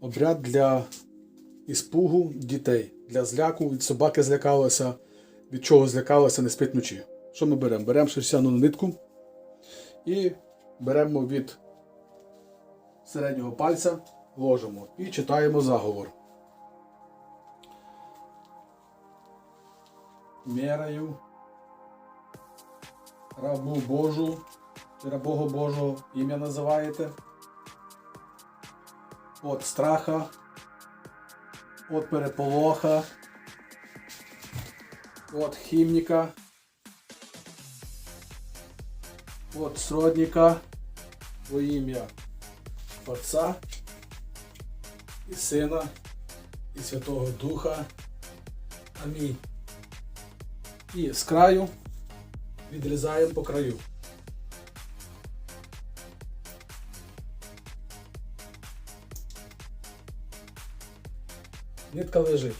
Обряд для іспугу дітей. Для зляку, від собаки злякалося, від чого злякалося, не спить вночі. Що ми беремо? Беремо шерстяну нитку і беремо від середнього пальця, ложимо і читаємо заговор. Міраю рабу Божу, рабого Божого ім'я називаєте. От страха, от переполоха, от хімніка, от сродника во ім'я Отця і Сина і Святого Духа. Амінь. І з краю відрізаємо по краю. Нитка лежить.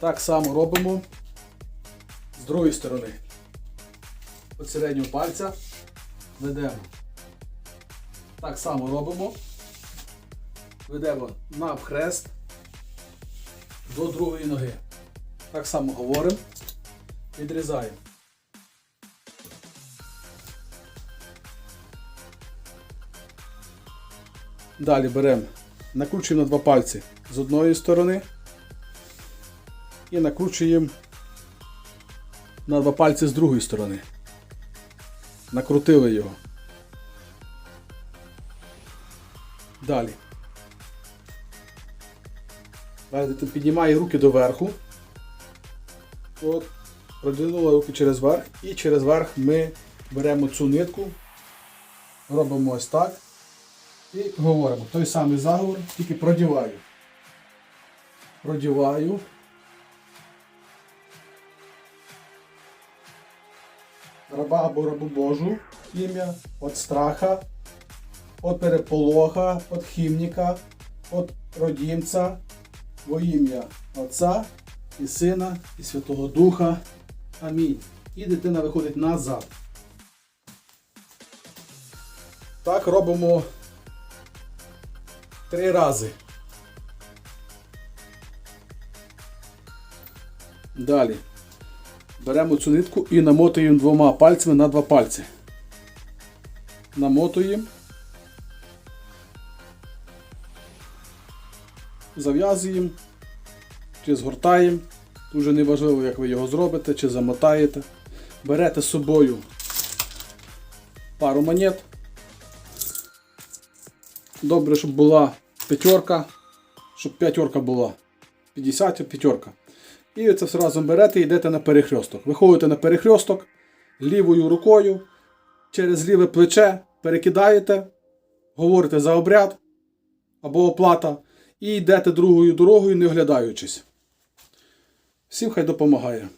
Так само робимо з другої сторони. От середнього пальця ведемо. Так само робимо. Ведемо навхрест до другої ноги. Так само говоримо. Відрізаємо. Далі беремо, накручуємо на два пальці з одної сторони і накручуємо на два пальці з другої сторони. Накрутили його. Далі. Далі піднімає руки доверху. От, продвинули руки через верх і через верх ми беремо цю нитку, робимо ось так і говоримо. Той самий заговор, тільки продіваю. Продіваю. Раба або рабу Божу ім'я, от страха, от переполоха, от хімніка, от родімця, во ім'я Отця і Сина, і Святого Духа. Амінь. І дитина виходить назад. Так робимо три рази. Далі. Беремо цю нитку і намотуємо двома пальцями на два пальці. Намотуємо. Зав'язуємо чи згортаємо. Дуже неважливо, як ви його зробите, чи замотаєте. Берете з собою пару монет. Добре, щоб була п'ятерка, щоб п'ятерка була. 50 п'ятерка. І це все разом берете і йдете на перехресток. Виходите на перехресток лівою рукою через ліве плече перекидаєте, говорите за обряд або оплата, і йдете другою дорогою, не оглядаючись. Всім хай допомагає.